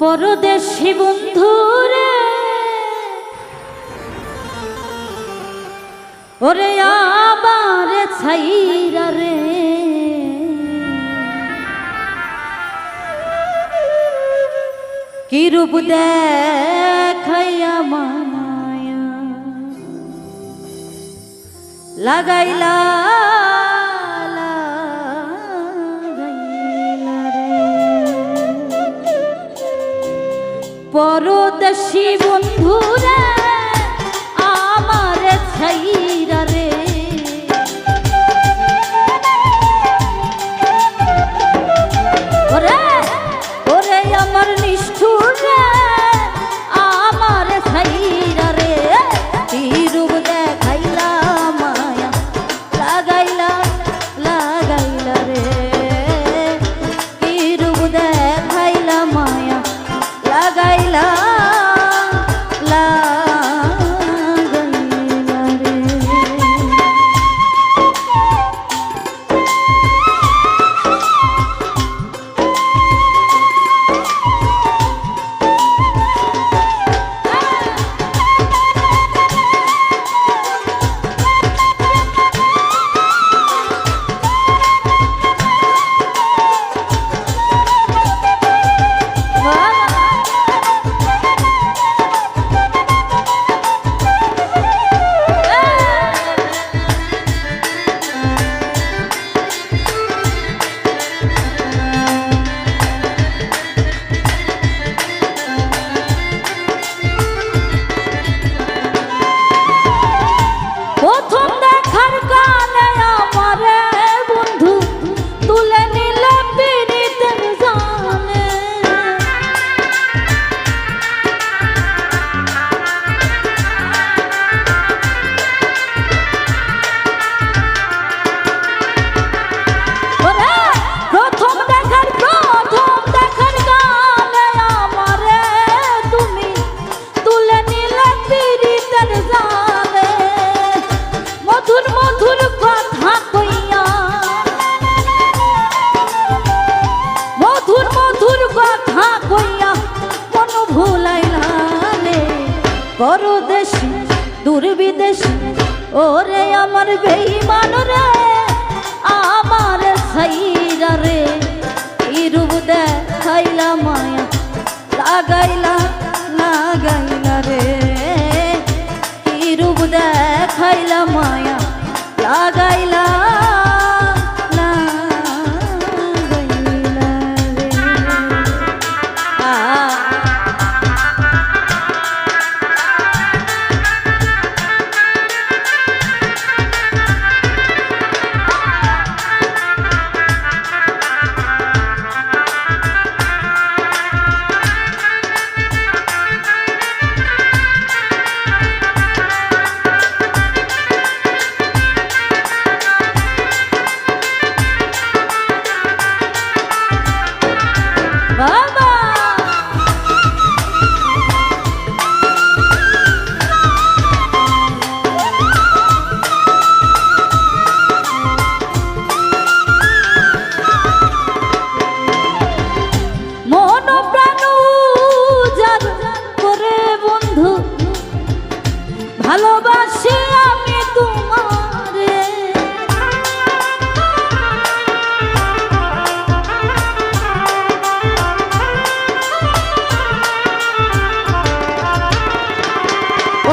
পরদেশি বন্ধুরে। ওরে আবার ছাইরা রে। কিরূপ দেখাইয়া মামায়া লাগাইলা পরদেশী বন্ধুরা। বিদেশ। ওরে আমার বেইমান রে, আমার সাইরা রে। ইরূপ দেখাইলা মায়া, লাগাইলা লাগাইলা রে। ইরুগ দে খাইলা মায়া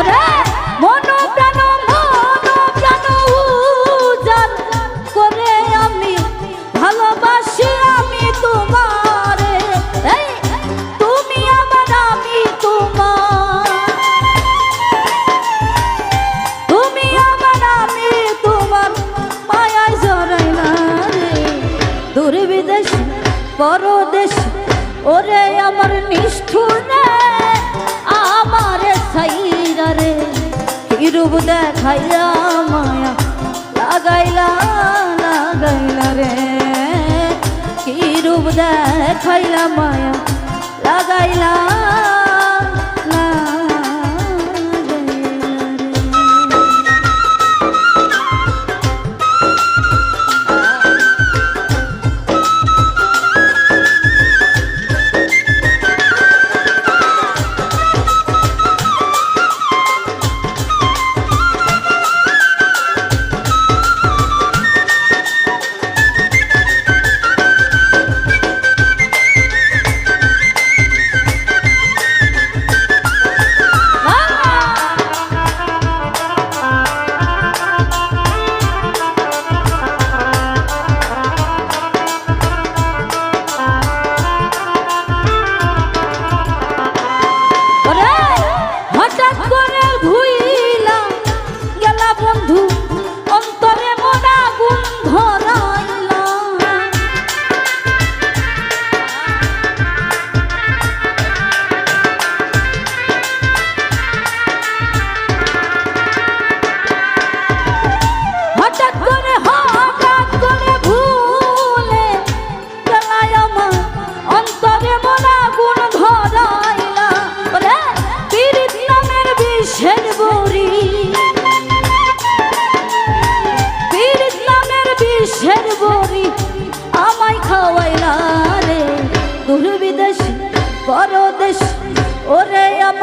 Mother! লাগাইলা মায়া লাগাইলা লাগাইলা রে। কি রূপ দেখাইলা মায়া লাগাইলা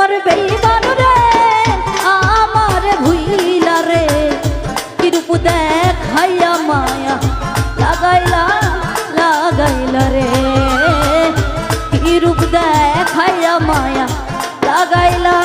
আমার বেইমান রে, আমার ভুইলা রে কিরূপ দেখাইয়া মায়া লাগাইলা লাগাইলা রে কিরূপ দেখাইয়া মায়া লাগাইলা।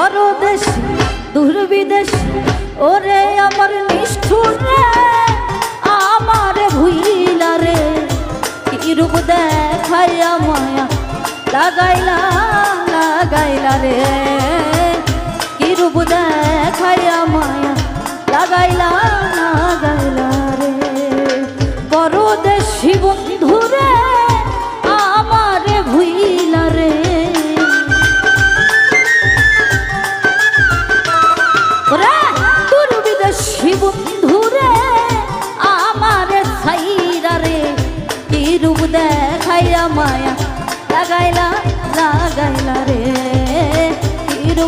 পরদেশ, দুর্বিদেশ, ওরে আমার নিষ্ঠুর রে, আমার ভুইলা রে কিরূপ দেখাইয়া মায়া লাগাইলা লাগাইলা রে কিরূপ দেখাইয়া